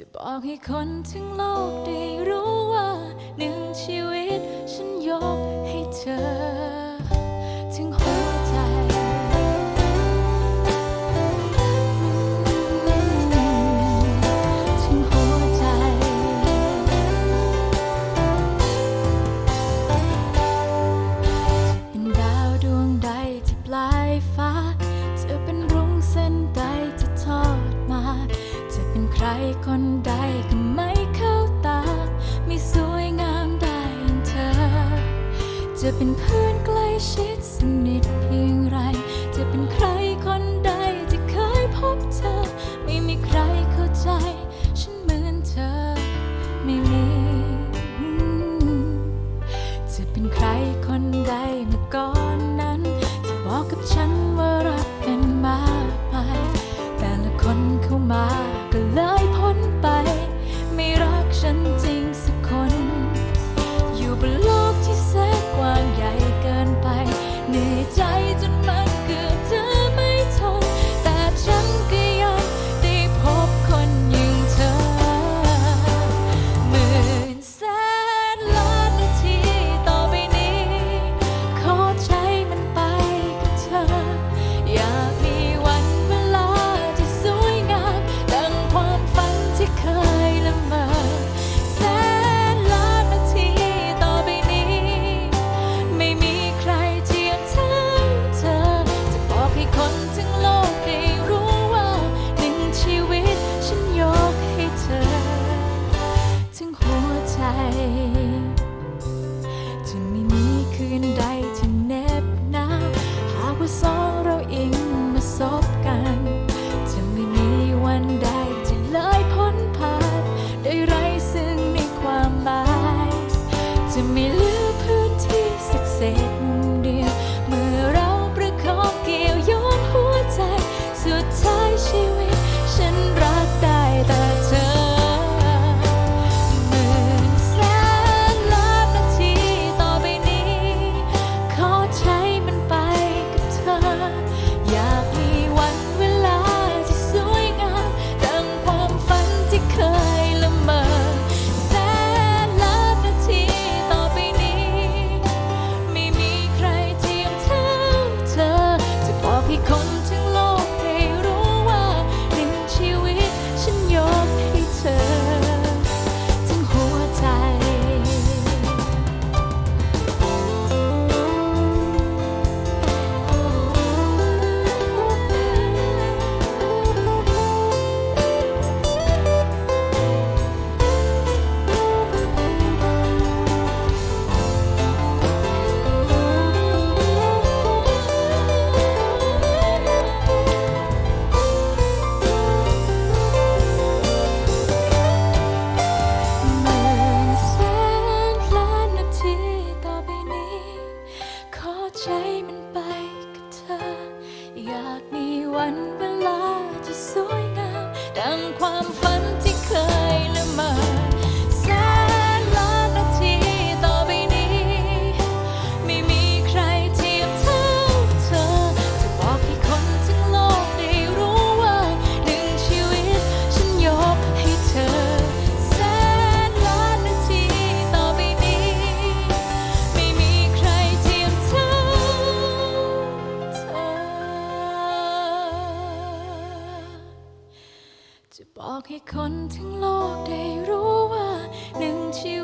จะบอกให้คนทั้งโลกได้รู้ งความฝัน จะบอกให้คนทั้งโลกได้รู้ว่าหนึ่งชี